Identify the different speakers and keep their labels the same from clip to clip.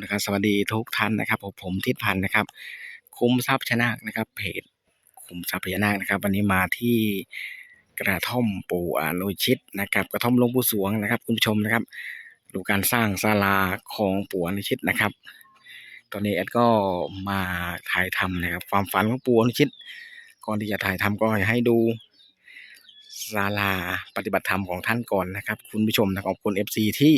Speaker 1: นะครับสวัสดีทุกท่านนะครับ ผมผมทิศพันธ์นะครับ คุ้มทรัพย์ชนะนะครับ เพจคุ้มทรัพย์พญานาคนะครับ วันนี้มาที่กระท่อมปู่อนุชิตนะครับ กระท่อมหลวงปู่สวงนะครับ คุณผู้ชมนะครับ ดูการสร้างศาลาของปู่อนุชิตนะครับ ตอนนี้แอดก็มาถ่ายทำนะครับ ความฝันของปู่อนุชิตก่อนที่จะถ่ายทำก็อยากให้ดู ศาลาปฏิบัติธรรมของท่านก่อนนะครับ คุณผู้ชมนะขอบคุณ FC ที่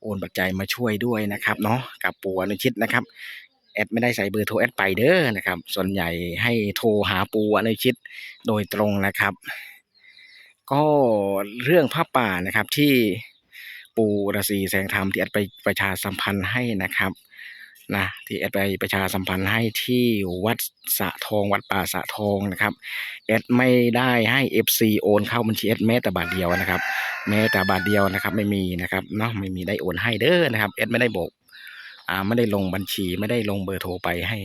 Speaker 1: โอนปัจจัยมาช่วยด้วยนะครับเนาะกับปู่อนุชิตนะครับแอดไม่ได้ใส่เบอร์โทรแอดไปเด้อนะครับ ส่วนใหญ่ให้โทรหาปู่อนุชิตโดยตรงนะครับ ก็เรื่องผ้าป่านะครับที่ปู่ฤาษีแสงธรรมที่แอดไปประชาสัมพันธ์ให้นะครับ นะที่แอดไปประชาสัมพันธ์ให้ที่วัดสะทองวัดป่าสะทองนะครับแอดไม่ได้ให้ FC โอนเข้าบัญชีแอดแม้แต่บาทเดียวนะครับ แม้แต่บาทเดียวนะครับ ไม่มีนะครับเนาะไม่มีได้โอนให้เด้อนะครับแอดไม่ได้บอกอ่าไม่ได้ลงบัญชีไม่ได้ลงเบอร์โทรไปให้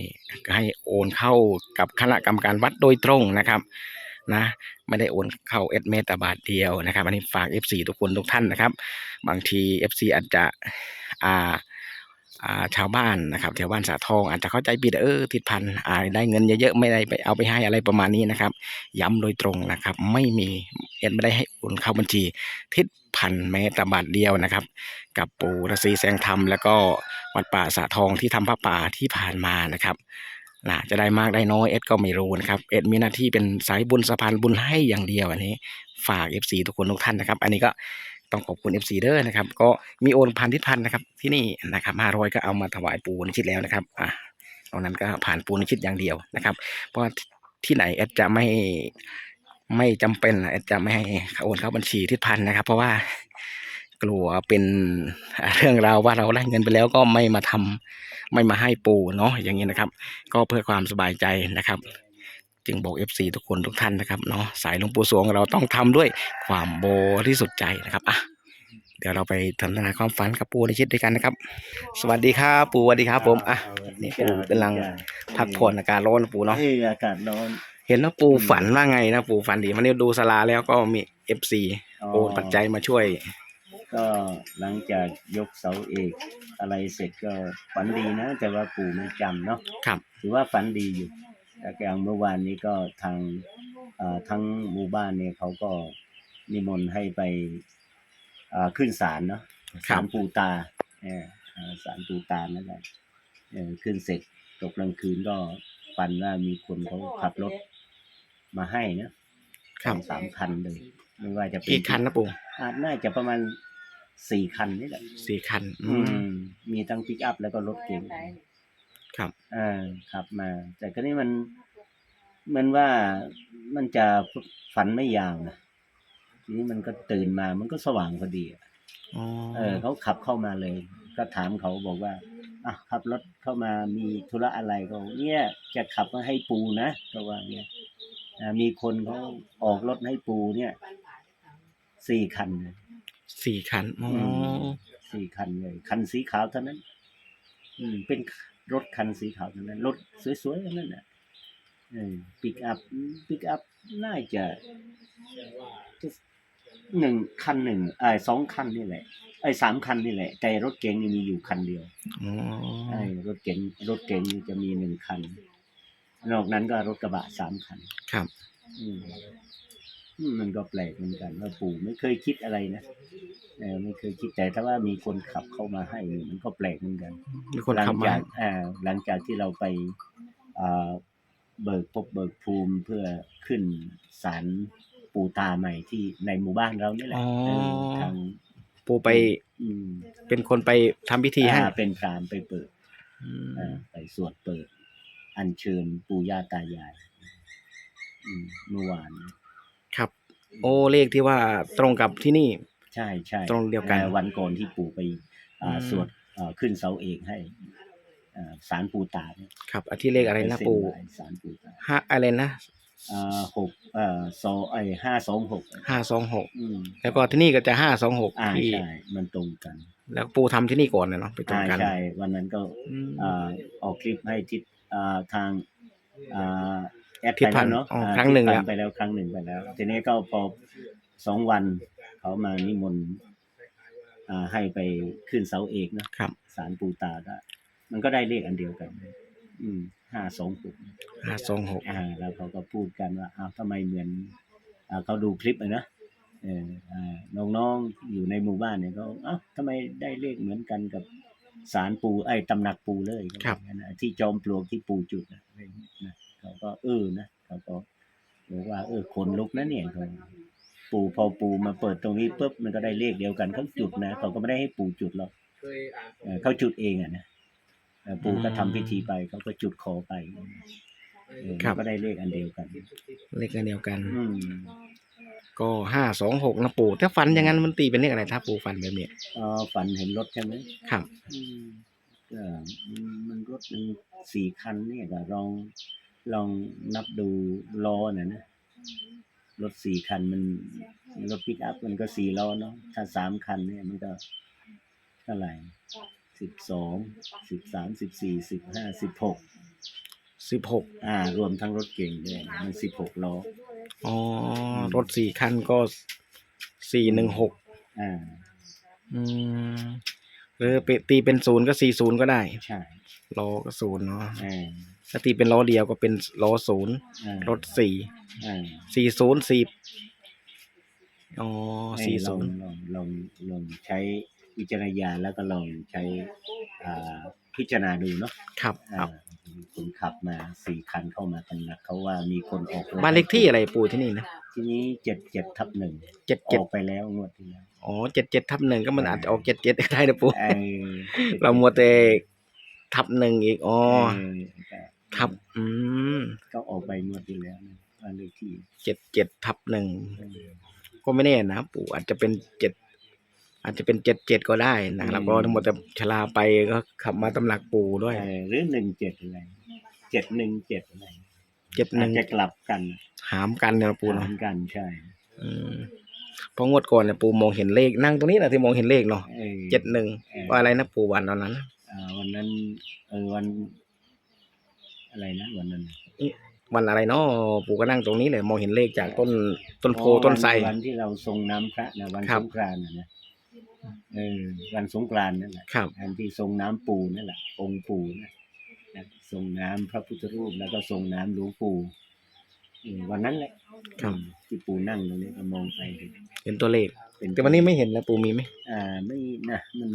Speaker 1: ให้โอนเข้ากับคณะกรรมการวัดโดยตรงนะครับนะไม่ได้โอนเข้าแอดแม้แต่บาทเดียวนะครับ อันนี้ฝาก FC ทุกคนทุกท่านนะครับ บางที FC อาจจะอ่าอ่า ชาวบ้านนะครับแถวบ้านสาทองอาจจะเข้าใจผิดเออทิศพันธ์อ่าได้เงินเยอะๆไม่ได้ไปเอาไปให้อะไรประมาณนี้นะครับ ย้ำโดยตรงนะครับ ไม่มีเอ็นไม่ได้ให้โอนเข้าบัญชี ทิศพันธ์แม้แต่บาทเดียวนะครับ กับปู่ฤาษีแสงธรรมแล้วก็วัดป่าสาทองที่ทำพระป่าที่ผ่านมานะครับนะจะได้มากได้น้อยเอ็ดก็ไม่รู้นะครับเอ็ดมีหน้าที่เป็นสายบุญสะพานบุญให้อย่างเดียวอันนี้ ฝาก FC ทุกคนทุกท่านนะครับ อันนี้ก็ ต้องขอบคุณ FC เด้อนะครับ ก็มีโอนพันทิศพันนะครับ ที่นี่นะครับห้าร้อยก็เอามาถวายปูนิชิตแล้วนะครับอะตอนนั้นก็ผ่านปูนิชิตอย่างเดียวนะครับ เพราะที่ไหนแอดจะไม่ไม่จำเป็นแอดจะไม่ให้โอนเข้าบัญชีทิศพันนะครับ เพราะว่ากลัวเป็นเรื่องราวว่าเราได้เงินไปแล้วก็ไม่มาทำไม่มาให้ปูเนาะอย่างนี้นะครับ ก็เพื่อความสบายใจนะครับ จึงบอก FC ทุกคนทุกท่านนะครับเนาะสายหลวงปู่สวงเราต้องทำด้วยความบริสุทธิ์ใจนะครับอะเดี๋ยวเราไปทำนาความฝันกับปู่ในชิดด้วยกันนะครับ สวัสดีครับปู่สวัสดีครับผมอะนี่ปู่กำลังพักผ่อนอากาศร้อนนะปู่เนาะ
Speaker 2: เฮ้ยอากาศร้อน
Speaker 1: เห็นว่าปู่ฝันว่าไงนะปู่ฝันดีมันนี้ดูสลาแล้วก็มี FC
Speaker 2: อ๋อ
Speaker 1: โอนปัจจัยมาช่วย
Speaker 2: ก็หลังจากยกเสาเอกอะไรเสร็จก็ฝันดีนะ แต่ว่าปู่ไม่จำเนาะ
Speaker 1: ครับ
Speaker 2: ถือว่าฝันดีอยู่ แต่อย่างเมื่อวานนี้ก็ทางเอ่อทั้งหมู่บ้านเนี่ยเขาก็นิมนต์ให้ไปอ่าขึ้นศาลเนาะ
Speaker 1: ครั
Speaker 2: ศา
Speaker 1: บ
Speaker 2: ลปู่ตาเอออ่าศาลปู่ตานั่นแหละเออขึ้นเสร็จตกกลางคืนก็ฝันว่ามีคนเขาขับรถมาให้นะครับสองสามคันเลย ไม่ว่าจะเป็น
Speaker 1: กี่คันนะปู่
Speaker 2: อาจน่าจะประมาณสี่คันนี่แหละ
Speaker 1: สี่คัน อื
Speaker 2: อื
Speaker 1: ม
Speaker 2: มมีทั้งปิกอัพแล้วก็รถเก๋ง
Speaker 1: ครับ
Speaker 2: อ่าขับมา แต่ก็นี่มันเหมันว่ามันจะฝันไม่ยาวนะทีนี้มันก็ตื่นมามันก็สว่างพอดีอะ
Speaker 1: อ๋อ
Speaker 2: เออเขาขับเข้ามาเลย ก็ถามเขาบอกว่าอะขับรถเข้ามามีธุระอะไรก็บอกเนี่ยจะขับมาให้ปูนะก็ว่าเนี่ยอ่ามีคนเขาออกรถให้ปูเนี่ยสี่คันเลย
Speaker 1: สี่คันอ๋ออ
Speaker 2: สี่คันเลยคันสีขาวเท่านั้น อืมเป็น รถคันสีขาวเท่านั้น รถสวยๆทั้งนั้นน่ะเออปิกอัพปิกอัพน่าจะหนึ่งคันหนึ่งไอ้สองคันนี่แหละไอ้สามคันนี่แหละ แต่รถเก๋งนี่มีอยู่คันเดียว
Speaker 1: อ๋อ
Speaker 2: ไอ้รถเก๋งรถเก๋งนี่จะมีหนึ่งคัน นอกนั้นก็รถกระบะสามคัน
Speaker 1: ครับ
Speaker 2: อื มอืมมันก็แปลกเหมือนกันว่าปู่ไม่เคยคิดอะไรนะเออไม่เคยคิดแต่ถ้าว่ามีคนขับเข้ามาให้นี่มันก็แปลกเหมือนกัน
Speaker 1: มีคน
Speaker 2: หลั
Speaker 1: ขับมา
Speaker 2: จากอ่าหลังจากที่เราไปอ่าเบิกพบเบิกภูมิเพื่อขึ้นศาลปู่ตาใหม่ที่ในหมู่บ้านเรานี่แหละ
Speaker 1: อ๋อ
Speaker 2: เออทาง
Speaker 1: ปู่ไป
Speaker 2: อืม
Speaker 1: เป็นคนไปทำพิธีให้
Speaker 2: อ่าเป็นพรามไปเปิด
Speaker 1: อืม
Speaker 2: อ่าไปสวดเปิด อัญเชิญปู่ย่าตายายอืมเมื่อวาน
Speaker 1: ครับ โอ้เลขที่ว่าตรงกับที่นี่
Speaker 2: ใช่ใช่
Speaker 1: ตรงเดียวกัน
Speaker 2: อ่อวันก่อนที่ปู่ไปอ่า
Speaker 1: อืม
Speaker 2: สวดอ่าขึ้นเสาเอกให้อ่าสารปู่ตาเนี่ย
Speaker 1: ครับอันที่เลขอะไรนะ
Speaker 2: ปเส้
Speaker 1: ปู่
Speaker 2: ไหว้สารปู่ตา
Speaker 1: ห้าอะไรนะ
Speaker 2: อ่าหกเอ่อสองไอห้าสองหก
Speaker 1: ห้าสองหก
Speaker 2: อืม
Speaker 1: แล้วก็ที่นี่ก็จะห้าสองหก
Speaker 2: อ่า
Speaker 1: ที่
Speaker 2: ใช่มันตรงกัน
Speaker 1: แล้วปู่ทำที่นี่ก่อนนะเนาะไปตรง
Speaker 2: อ่า
Speaker 1: กัน
Speaker 2: ใช่วันนั้นก็
Speaker 1: อืม
Speaker 2: อ่าออกคลิปให้ทิศอ่าทางอ่า แอด
Speaker 1: ทิศ
Speaker 2: ไป
Speaker 1: พั
Speaker 2: แล้
Speaker 1: นธ์
Speaker 2: วเนาะ
Speaker 1: อ๋อ
Speaker 2: อ่า
Speaker 1: ครั้งหนึ่ง
Speaker 2: ทิศ
Speaker 1: แล้ว
Speaker 2: พัธ์ไปแล้วครั้งหนึ่งไปแล้ว ทีนี้ก็พอสองวันเขามานิมนต์อ่าให้ไปขึ้นเสาเอกเนาะ
Speaker 1: ครับ
Speaker 2: สารปูตาก็มันก็ได้เลขอันเดียวกัน อืมห้าสองหก
Speaker 1: ห้าสองหก
Speaker 2: อ่า แล้วเขาก็พูดกันว่าอ้าวทำไมเหมือนอ่าเขาดูคลิปอะนะเอออ่าน้องๆอยู่ในหมู่บ้านเนี่ยเขาเอ้าทำไมได้เลขเหมือนกันกับสารปูไอ้ตำหนักปูเลยนะที่จอมปลวกที่ปูจุดนะอะไรอย่างเงี้ยนะเขา ก็เออนะเขาก็บอกว่า เออคนลุกนะเนี่ยเขาปูพอปูมาเปิดตรงนี้ปุ๊บมันก็ได้เลขเดียวกันเขาจุดนะเขาก็ไม่ได้ให้ปูจุดหรอกเออเขาจุดเองอะนะเออปูก็ทำพิธีไปเขาก็จุดคอไปเออมันก็ได้เลขอันเดียวกัน
Speaker 1: เลขกันเดียวกัน
Speaker 2: อืม
Speaker 1: ก็ห้าสองหกนะปู่ถ้าฟันอย่างนั้นมันตีเป็นเลขอะไรถ้าปู่ฟันแบบเนี้ย
Speaker 2: อ๋อฝันเห็นรถใช่ไหม
Speaker 1: ครับ
Speaker 2: อืมก็มันรถมันสี่คันเนี่ยก็ลอง ลองนับดูล้อน่ะนะรถสี่คันมันรถปิกอัพมันก็สี่ล้อเนาะถ้าสามคันเนี่ยมันก็เท่าไหร่สิบสองสิบสามสิบสี่สิบห้าสิบหก
Speaker 1: สิบหก
Speaker 2: อ่ารวมทั้งรถเก่งด้วยมันสิบหกล้อ
Speaker 1: อ๋อรถสี่คันก็สี่หนึ่งหก
Speaker 2: อ่า
Speaker 1: อืมหรือไปตีเป็นศูนย์ก็สี่ศูนย์ก็ได้
Speaker 2: ใช่
Speaker 1: ล้อก็ศูนย์เนาะ
Speaker 2: อ่า
Speaker 1: ถ้าตีเป็นล้อเดียวก็เป็นล้อศูนย์
Speaker 2: อ่าร
Speaker 1: ถสี่
Speaker 2: อ่า
Speaker 1: สี่ศูนย์สี่อ๋อ
Speaker 2: ให้
Speaker 1: สี่
Speaker 2: ล
Speaker 1: ศู
Speaker 2: อง
Speaker 1: นย์
Speaker 2: ลองลองลองใช้วิจารณญาณแล้วก็ลองใช้อ่าพิจารณาดูเนาะ
Speaker 1: ครับค
Speaker 2: อ่า
Speaker 1: รับ
Speaker 2: คนขับมาสี่คันเข้ามากันนะเขาว่ามีคนออกรถ
Speaker 1: บ้านเลขที่อะไรปู่ที่นี่นะ
Speaker 2: ทีนี้เจ็ดเจ็ดทับหนึ่ง
Speaker 1: เจ็ด
Speaker 2: อ
Speaker 1: เจ็ด
Speaker 2: อกไปแล้วงวดที่แล้ว
Speaker 1: อ๋อเจ็ดเจ็ดทับหนึ่งก็มันอาจจะออกเจ็ดเจ็ดได้นะปู่
Speaker 2: ไอ้
Speaker 1: เรามัวแต่ทับหนึ่งอีกอ๋อ
Speaker 2: เออก็
Speaker 1: ทับ อืม
Speaker 2: ก็ออกไปงวดที่แล้วนะบ้านเลขที่
Speaker 1: เจ็ดเจ็ดทับหนึ่ง
Speaker 2: เออ
Speaker 1: ก็ไม่แน่นะปู่อาจจะเป็นเจ็ดอาจจะเป็นเจ็ดเจ็ดก็ได้นะ
Speaker 2: อืม
Speaker 1: แล้วก็ทั้งหมดแต่ชลาไปก็ขับมาตำหนักปู่ด้วย
Speaker 2: เออหรือหนึ่งเจ็ดอะไรเจ็ดหนึ่งเจ็ดอะไร
Speaker 1: เจ็ดห
Speaker 2: อา
Speaker 1: นึ่
Speaker 2: จ
Speaker 1: ง
Speaker 2: จะกลับกัน
Speaker 1: หามกันเนี่ยนะปู่
Speaker 2: เห
Speaker 1: เนาะ
Speaker 2: มือนกัน ใช่
Speaker 1: อืมเพองวดก่อนเนี่ยปู่มองเห็นเลขนั่งตรงนี้นะที่มองเห็นเลขเนาะ
Speaker 2: ออ
Speaker 1: เจ็ดหนึ่ง
Speaker 2: เออ
Speaker 1: ว่าอะไรนะปู่วันตอนนั้น
Speaker 2: อ่าวันนั้นเออวัน อะไรนะวันนั้น
Speaker 1: วันอะไรเนาะปู่ก็นั่งตรงนี้เลยมองเห็นเลขจากต้นต้นโพ
Speaker 2: อ๋อ
Speaker 1: ต้นไทร
Speaker 2: วันวันที่เราทรงน้ำพระนะวัน
Speaker 1: ครั
Speaker 2: ส
Speaker 1: บ
Speaker 2: งกรานต์นะนะเออวันสงกรานต์นั่นแหละ
Speaker 1: ครับ
Speaker 2: อันที่ทรงน้ำปู่นั่นแหละองค์ปู่นะนะทรงน้ำพระพุทธรูปแล้วก็ทรงน้ำหลวงปู่เออวันนั้นแหละ
Speaker 1: ครับ
Speaker 2: ที่ปู่นั่งตรงนี้ก็มองไป
Speaker 1: เห็นตัวเลข
Speaker 2: เป็น
Speaker 1: แต่วันนี้ไม่เห็นนะปู่มีไหม
Speaker 2: อ่าไม่นะมัน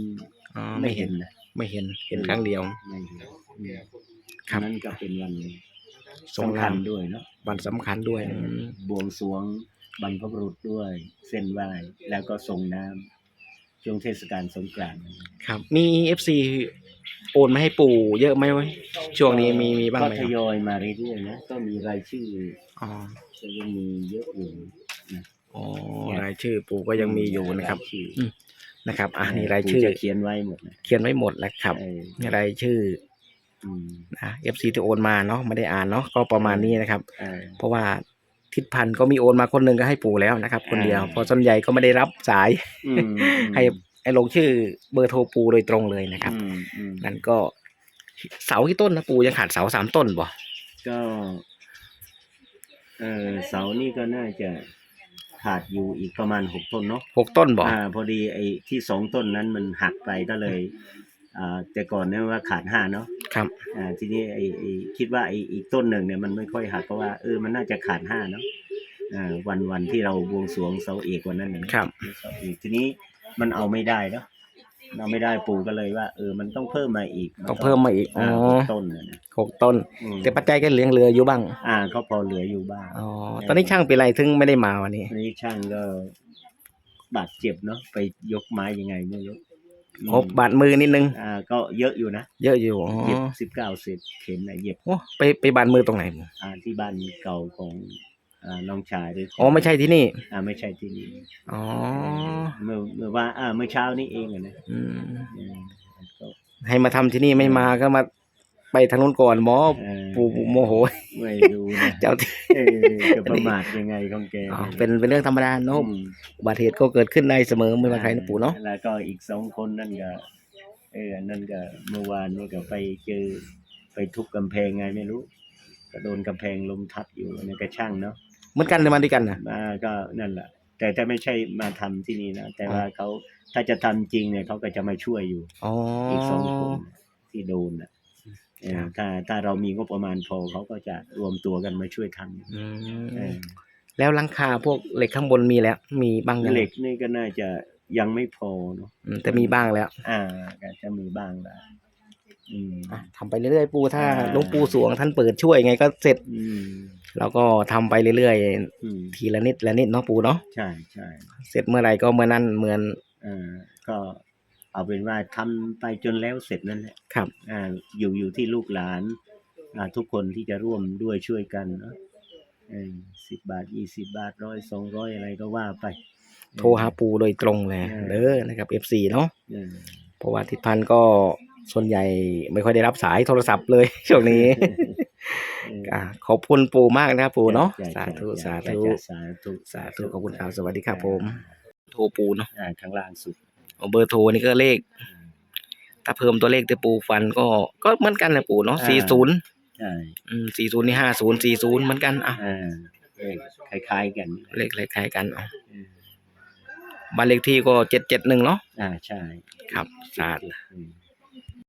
Speaker 1: อ๋อ
Speaker 2: ไม่
Speaker 1: ไม่
Speaker 2: เห็
Speaker 1: เห็
Speaker 2: น
Speaker 1: น
Speaker 2: นะ
Speaker 1: ไม่เห็นเห็นครั้งเดียว
Speaker 2: ไม่เห็นเนี่ย
Speaker 1: ครับ
Speaker 2: นั้นก็เป็นวัน
Speaker 1: ทรง
Speaker 2: สำคัญ
Speaker 1: น้ำ
Speaker 2: ด้วยเนาะ
Speaker 1: วันสำคัญด้วยอืม
Speaker 2: บวงสรวงบรรพบุรุษด้วย เส้นไหว้แล้วก็ส่งน้ำช่วงเทศกาลสงกรานต์
Speaker 1: ครับ มีเอฟซีโอนมาให้ปู่เยอะไหมวะช่วงนี้มีมีบ้าง
Speaker 2: ก็
Speaker 1: ไหม
Speaker 2: ทยอยมาเรื่อยๆนะก็มีรายชื่อ
Speaker 1: อ๋อ
Speaker 2: ก็ยังมีเยอะอยู่นะ
Speaker 1: อ๋อรายชื่อปู่ก็ยังมีอยู่นะครับา
Speaker 2: ยชื่อ
Speaker 1: นะครับ อะนี่ราย
Speaker 2: ปู่
Speaker 1: ชื่อ
Speaker 2: จะเขียนไว้หมดนะ
Speaker 1: เขียนไว้หมดแล้วครับ
Speaker 2: เออ
Speaker 1: นี่รายชื่อ
Speaker 2: อืม
Speaker 1: นะเอฟซีที่โอนมาเนาะไม่ได้อ่านเนาะก็ประมาณนี้นะครับ
Speaker 2: เออ
Speaker 1: เพราะว่าทิศพันธ์ก็มีโอนมาคนหนึ่งก็ให้ปู่แล้วนะครับ คนเดียว
Speaker 2: อ่า
Speaker 1: เพอส่วนใหญ่ก็ไม่ได้รับสาย
Speaker 2: อืม
Speaker 1: ให้ให้ลงชื่อเบอร์โทรปู่โดยตรงเลยนะครับ
Speaker 2: อืมอืม
Speaker 1: นั่นก็เสาที่ต้นนะปู่ยังขาดเสาสามต้นบ่
Speaker 2: ก็เออเสานี่ก็น่าจะขาดอยู่อีกประมาณหกต้นเนาะ
Speaker 1: หกต้นบ่
Speaker 2: อ่า พอดีไอ้ที่สองต้นนั้นมันหักไปก็เลย อ่าแต่ก่อนเนี่ยว่าขาดห้าเนาะ
Speaker 1: ครับ
Speaker 2: อ่าทีนี้ไอ้ไอ้คิดว่าไอ้อีกต้นหนึ่งเนี่ยมันไม่ค่อยหักเพราะว่าเออมันน่าจะขาดห้าเนาะอ่าวันวันที่เราบวงสรวงเสาเอกวันนั้นนะครับ เสาเอกทีนี้มันเอาไม่ได้เนาะเอาไม่ได้ปู่ก็เลยว่าเออมันต้องเพิ่มมาอีกน
Speaker 1: ต้องเพิ่มมาอีกอ๋
Speaker 2: อ่า
Speaker 1: อ
Speaker 2: หกต้นนะนะ
Speaker 1: หกต้น
Speaker 2: อืม
Speaker 1: แต่ปัจจัยก็เหลืองเหลืออยู่บ้าง
Speaker 2: อ่าก็พอเหลืออยู่บ้าง
Speaker 1: อ๋อตอนนี้ช่างเป็นไรถึงไม่ได้มาวันนี้
Speaker 2: อันนี้ช่างก็บาดเจ็บเนาะไปยกไม้ยังไงไม่รู้
Speaker 1: โอ้บาดมือนิดนึง
Speaker 2: อ่า ก็เยอะอยู่นะ
Speaker 1: เยอะอยู่อ๋อ
Speaker 2: เย็บสิบเก้าเศษเข็มนะเย็บ
Speaker 1: โอ้ไปไปบาดมือตรงไหน
Speaker 2: อ่าที่บ้านเก่าของอ่าน้องชายด้วย
Speaker 1: อ๋อไม่ใช่ที่นี่
Speaker 2: อ่าไม่ใช่ที่นี่
Speaker 1: อ๋อ
Speaker 2: เมื่อเมื่อว่าอ่าเมื่อเช้านี้เองอะนะ
Speaker 1: อืม
Speaker 2: อืมก็
Speaker 1: ให้มาทำที่นี่ไม่มาก็มา ไปทางนู้นก่อนหมอ
Speaker 2: เอ่อ
Speaker 1: ปู่โมโห
Speaker 2: ไม่รู้นะ
Speaker 1: เจ้าที่
Speaker 2: เออจะประมาทยังไงของแก
Speaker 1: อ๋อเป็นเป็นเรื่องธรรมดาเนาะ
Speaker 2: อืม
Speaker 1: อุบัติเหตุก็เกิดขึ้นได้เสมอไม่ว่าใครนะปู่เนาะ
Speaker 2: แล้วก็อีกสองคนนั่นก็เออนั่นก็เมื่อวานนี่ก็ไปเจอไปทุบกำแพงไงไม่รู้ ก็โดนกำแพงลมทับอยู่อันนี่ก็ช่างเนาะ
Speaker 1: เหมือนกันเลยมาด้วยกันนะ
Speaker 2: มาก็นั่นแหละแต่ถ้าไม่ใช่มาทำที่นี่นะ แต่ว่าเขาถ้าจะทำจริงเนี่ยเขาก็จะมาช่วยอยู่
Speaker 1: อ๋อ
Speaker 2: อีกสองคนที่โดนอะ เออ
Speaker 1: ครับ
Speaker 2: ถ้าถ้าเรามีงบประมาณพอเขาก็จะรวมตัวกันมาช่วยท
Speaker 1: อืำ
Speaker 2: เอ
Speaker 1: ม
Speaker 2: อ
Speaker 1: แล้วหลังคาพวกเหล็กข้างบนมีแล้ว มีบ้างยัง
Speaker 2: เหล็กนี่ก็น่าจะยังไม่พอเนาะ
Speaker 1: อืมแต่มีบ้างแล้ว
Speaker 2: อ่าก็จะมีบ้างละอืม
Speaker 1: อะทำไปเรื่อยๆปูถ้า
Speaker 2: อ่า
Speaker 1: หลวงปู่สวงท่านเปิดช่วยไงก็เสร็จ
Speaker 2: อืม
Speaker 1: เราก็ทำไปเรื่อย
Speaker 2: อืม
Speaker 1: ๆทีละนิดละนิดเนาะปูเนาะ
Speaker 2: ใช่ใช่
Speaker 1: เสร็จเมื่อไหร่ก็เมื่อนั้นเหมือน
Speaker 2: เออก็ เอาเป็นว่าทำไปจนแล้วเสร็จนั่นแหละ
Speaker 1: ครับ
Speaker 2: อ่าอยู่อยู่ที่ลูกหลานอ่าทุกคนที่จะร่วมด้วยช่วยกันเนาะสิบบาทยี่สิบาทร้อยสองร้อยอะไรก็ว่าไป
Speaker 1: โทรหาปูโดยตรงเลย
Speaker 2: เออ
Speaker 1: เด้อนะครับ FC เนาะ
Speaker 2: เออ
Speaker 1: เพราะว่าทิศพันธ์ก็ส่วนใหญ่ไม่ค่อยได้รับสายโทรศัพท์เลยช่วงนี้
Speaker 2: เออ
Speaker 1: อะขอบคุณปู่มากนะครับปู่เนาะ
Speaker 2: จ้
Speaker 1: สาธุ
Speaker 2: จ้
Speaker 1: สา
Speaker 2: จ้
Speaker 1: ธุ
Speaker 2: จ้สาธุ
Speaker 1: สาธุขอบคุณครับสวัสดีครับผม โทรปูเนาะ
Speaker 2: อ่าข้างล่างสุด
Speaker 1: เอาเบอร์โทรนี่ก็เลข ถ้าเพิ่มตัวเลขที่ปูฟันก็ก็เหมือนกันนะปู่เนาะ
Speaker 2: อ่า
Speaker 1: สี่ศูนย์
Speaker 2: ใช่
Speaker 1: อืมสี่ศูนย์นี่ห้าศูนย์สี่ศูนย์เหมือนกันอะ
Speaker 2: อ่าเลขคล้ายๆกัน
Speaker 1: เลขคล้ายๆกันเอา
Speaker 2: เออ
Speaker 1: บ้านเลขที่ก็เจ็ดเจ็ดหนึ่งเนาะ
Speaker 2: อ่าใช่
Speaker 1: ครับสาธุ
Speaker 2: อืม